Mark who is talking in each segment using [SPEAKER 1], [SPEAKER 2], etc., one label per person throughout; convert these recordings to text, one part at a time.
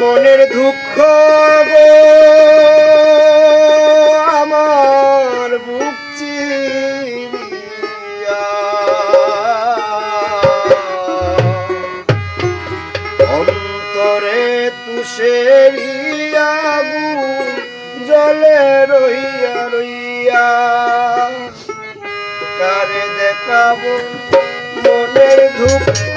[SPEAKER 1] মনের দুঃখ গো, আমার বুক অন্তরে তুষেরি আগুন জলে রইয়া রইয়া কারে দেখাবো মনের দুঃখ?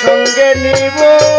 [SPEAKER 1] সঙ্গে নিব।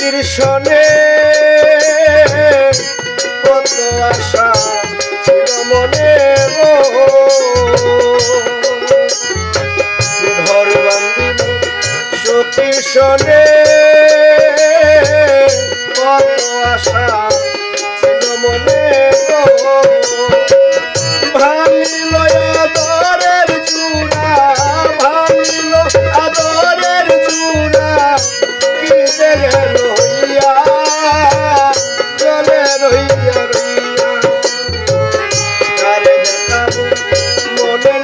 [SPEAKER 1] সনে কত আশা মনে ঘর বান্দিব সখীর সনে কত আশা মনে